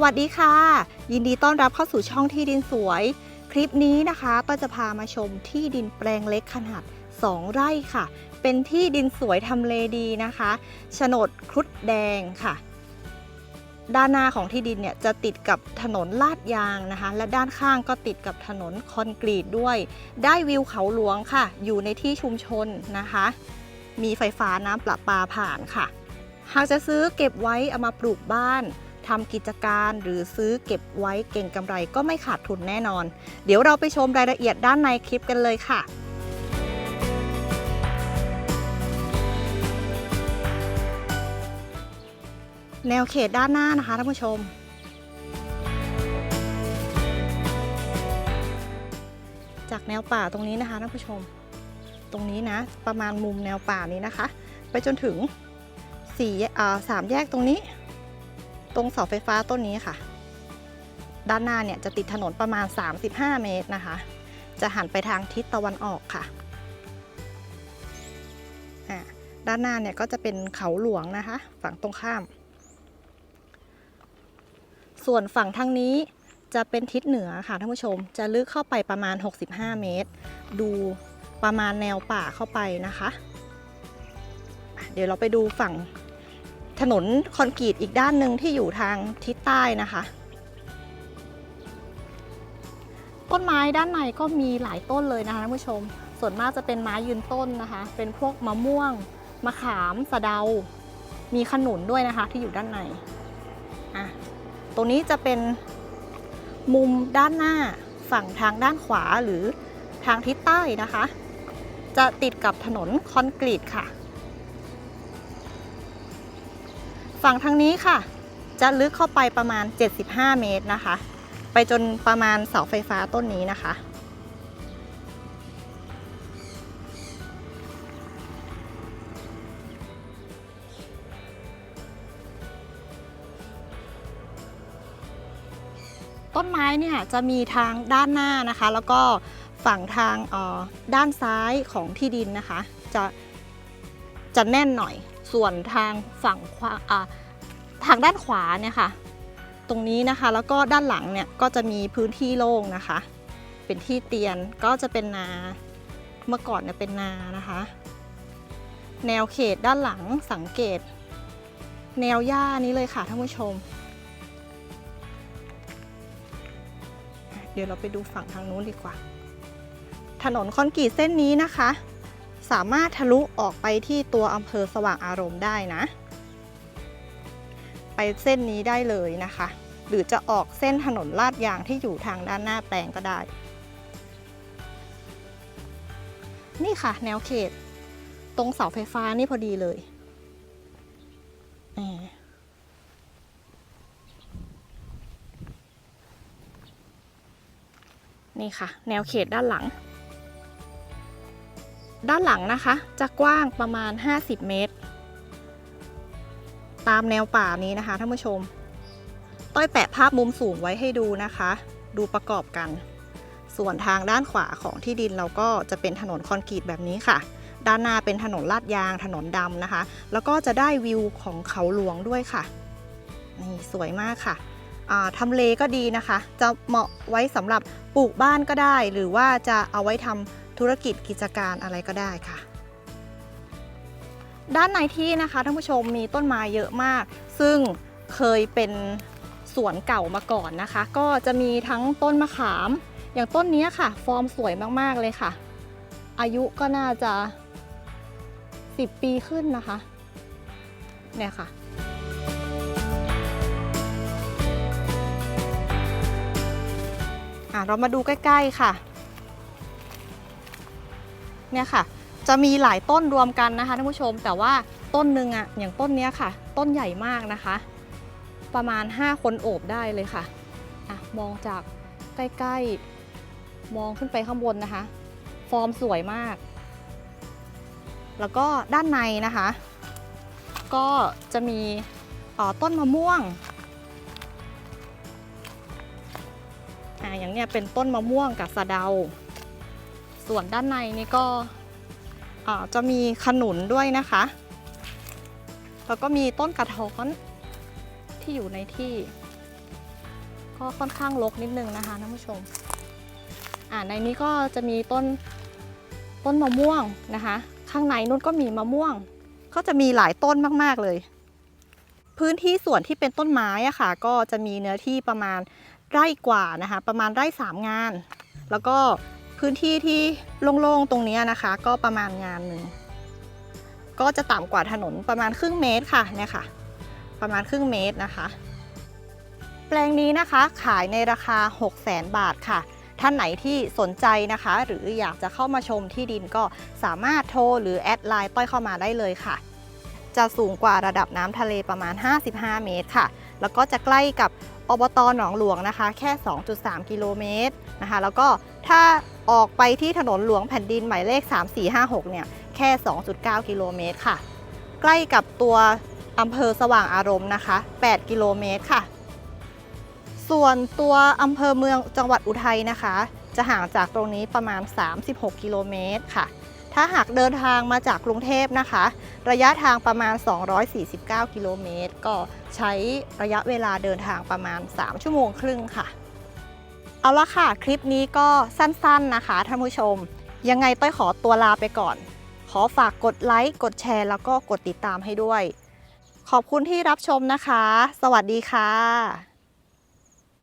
สวัสดีค่ะ ยินดีต้อนรับเข้าสู่ช่องที่ดินสวย คลิปนี้นะคะก็จะพามาชมที่ดินแปลงเล็กขนาด 2 ไร่ค่ะ เป็นที่ดินสวยทำเลดีนะคะโฉนดครุฑแดงค่ะ ด้านหน้าของที่ดินเนี่ยจะติดกับถนนลาดยางนะคะ และด้านข้างก็ติดกับถนนคอนกรีตด้วย ได้วิวเขาหลวงค่ะ อยู่ในที่ชุมชนนะคะ มีไฟฟ้าน้ำประปาผ่านค่ะ หากจะซื้อเก็บไว้เอามาปลูกบ้าน ทำกิจการหรือซื้อเก็บไว้เก่งกำไรก็ไม่ขาดทุนแน่นอน เดี๋ยวเราไปชมรายละเอียดด้านในคลิปกันเลยค่ะแนวเขตด้านหน้านะคะท่านผู้ชม จากแนวป่าตรงนี้นะคะท่านผู้ชม ตรงนี้นะประมาณมุมแนวป่านี้นะคะ ไปจนถึงสี่สามแยกตรงนี้ ตรงเสาไฟฟ้าต้นนี้ค่ะ ด้านหน้าเนี่ยจะติดถนนประมาณ 35 เมตรนะคะ จะหันไปทางทิศตะวันออกค่ะ ด้านหน้าเนี่ยก็จะเป็นเขาหลวงนะคะ ฝั่งตรงข้าม ส่วนฝั่งทางนี้จะเป็นทิศเหนือค่ะท่านผู้ชม จะลึกเข้าไปประมาณ 65 เมตร ดูประมาณแนวป่าเข้าไปนะคะ เดี๋ยวเราไปดูฝั่ง ถนนคอนกรีตอีกด้านหนึ่งที่อยู่ทางทิศใต้นะคะ ต้นไม้ด้านในก็มีหลายต้นเลยนะคะท่านผู้ชม ส่วนมากจะเป็นไม้ยืนต้นนะคะ เป็นพวกมะม่วง มะขามสะเดา มีขนุนด้วยนะคะที่อยู่ด้านในอะตรงนี้จะเป็นมุมด้านหน้าฝั่งทางด้านขวาหรือทางทิศใต้นะคะ จะติดกับถนนคอนกรีตค่ะ ฝั่งทางนี้ค่ะ จะลึกเข้าไปประมาณ 75 เมตรนะคะ ไปจนประมาณเสาไฟฟ้าต้นนี้นะคะ ต้นไม้เนี่ยจะมีทางด้านหน้านะคะ แล้วก็ฝั่งทางออด้านซ้ายของที่ดินนะคะ จะจะแน่นหน่อย ส่วนทางฝั่งขวาทางด้านขวาเนี่ยค่ะ ตรงนี้นะคะแล้วก็ด้านหลังเนี่ยก็จะมีพื้นที่โล่งนะคะ เป็นที่เตียนก็จะเป็นนาเมื่อก่อนเนี่ยเป็นนานะคะ แนวเขตด้านหลังสังเกต แนวหญ้านี้เลยค่ะท่านผู้ชม เดี๋ยวเราไปดูฝั่งทางนู้นดีกว่า ถนนคอนกรีตเส้นนี้นะคะ สามารถทะลุออกไปที่ตัวอำเภอสว่างอารมณ์ได้นะ ไปเส้นนี้ได้เลยนะคะ หรือจะออกเส้นถนนลาดยางที่อยู่ทางด้านหน้าแปลงก็ได้ นี่ค่ะ แนวเขต ตรงเสาไฟฟ้านี่พอดีเลยนี่ค่ะ แนวเขตด้านหลัง ด้านหลังนะคะ จะกว้างประมาณ 50 เมตร ตามแนวป่านี้นะคะท่านผู้ชม ต้อยแปะภาพมุมสูงไว้ให้ดูนะคะ ดูประกอบกัน ส่วนทางด้านขวาของที่ดินเราก็จะเป็นถนนคอนกรีตแบบนี้ค่ะ ด้านหน้าเป็นถนนลาดยางถนนดำนะคะ แล้วก็จะได้วิวของเขาหลวงด้วยค่ะ นี่สวยมากค่ะทำเลก็ดีนะคะ จะเหมาะไว้สำหรับปลูกบ้านก็ได้ หรือว่าจะเอาไว้ทำ ธุรกิจกิจการอะไรก็ได้ค่ะ ด้านในที่นะคะท่านผู้ชมมีต้นไม้เยอะมาก ซึ่งเคยเป็นสวนเก่ามาก่อนนะคะ ก็จะมีทั้งต้นมะขาม อย่างต้นนี้ค่ะ ฟอร์มสวยมากๆเลยค่ะ อายุก็น่าจะ 10 ปีขึ้นนะคะ เนี่ยค่ะอะเรามาดูใกล้ ๆ ค่ะ เนี่ยค่ะ จะมีหลายต้นรวมกันนะคะท่านผู้ชม แต่ว่าต้นหนึ่งอะอย่างต้นเนี้ยค่ะ ต้นใหญ่มากนะคะ ประมาณ 5 คนโอบได้เลยค่ะอะมองจากใกล้ๆ มองขึ้นไปข้างบนนะคะ ฟอร์มสวยมาก แล้วก็ด้านในนะคะ ก็จะมีต้นมะม่วงอ่าอย่างเนี้ยเป็นต้นมะม่วงกับสะเดา ส่วนด้านในนี่ก็จะมีขนุนด้วยนะคะ แล้วก็มีต้นกระท้อนที่อยู่ในที่ ก็ค่อนข้างรกนิดนึงนะคะท่านผู้ชม อ่าในนี้ก็จะมีต้นต้นมะม่วงนะคะ ข้างในนู้นก็มีมะม่วง ก็จะมีหลายต้นมากๆเลย พื้นที่ส่วนที่เป็นต้นไม้อะค่ะ ก็จะมีเนื้อที่ประมาณไร่กว่านะคะ ประมาณไร่สามงาน แล้วก็ พื้นที่ที่โล่งๆตรงนี้นะคะ ก็ประมาณงานหนึ่งก็จะต่ำกว่าถนนประมาณครึ่งเมตรค่ะเนี่ยค่ะ ประมาณครึ่งเมตรนะคะ แปลงนี้นะคะขายในราคา 6 0 0 0 0 0บาทค่ะ ท่านไหนที่สนใจนะคะ หรืออยากจะเข้ามาชมที่ดินก็สามารถโทรหรือแอดไลน์ต้อยเข้ามาได้เลยค่ะ จะสูงกว่าระดับน้ำทะเลประมาณ 55 เมตรค่ะ แล้วก็จะใกล้กับอบตหนองหลวงนะคะ แค่ 2.3 กิโลเมตรนะคะ แล้วก็ถ้า ออกไปที่ถนนหลวงแผ่นดินหมายเลข 3456 เนี่ย แค่ 2.9 กิโลเมตรค่ะ ใกล้กับตัวอำเภอสว่างอารมณ์นะคะ 8 กิโลเมตรค่ะ ส่วนตัวอำเภอเมืองจังหวัดอุทัยนะคะ จะห่างจากตรงนี้ประมาณ 36 กิโลเมตรค่ะ ถ้าหากเดินทางมาจากกรุงเทพนะคะ ระยะทางประมาณ 249 กิโลเมตร ก็ใช้ระยะเวลาเดินทางประมาณ 3 ชั่วโมงครึ่งค่ะ เอาละค่ะ คลิปนี้ก็สั้นๆนะคะท่านผู้ชม ยังไงต้อยขอตัวลาไปก่อน ขอฝากกดไลค์ กดแชร์ แล้วก็กดติดตามให้ด้วย ขอบคุณที่รับชมนะคะ สวัสดีค่ะ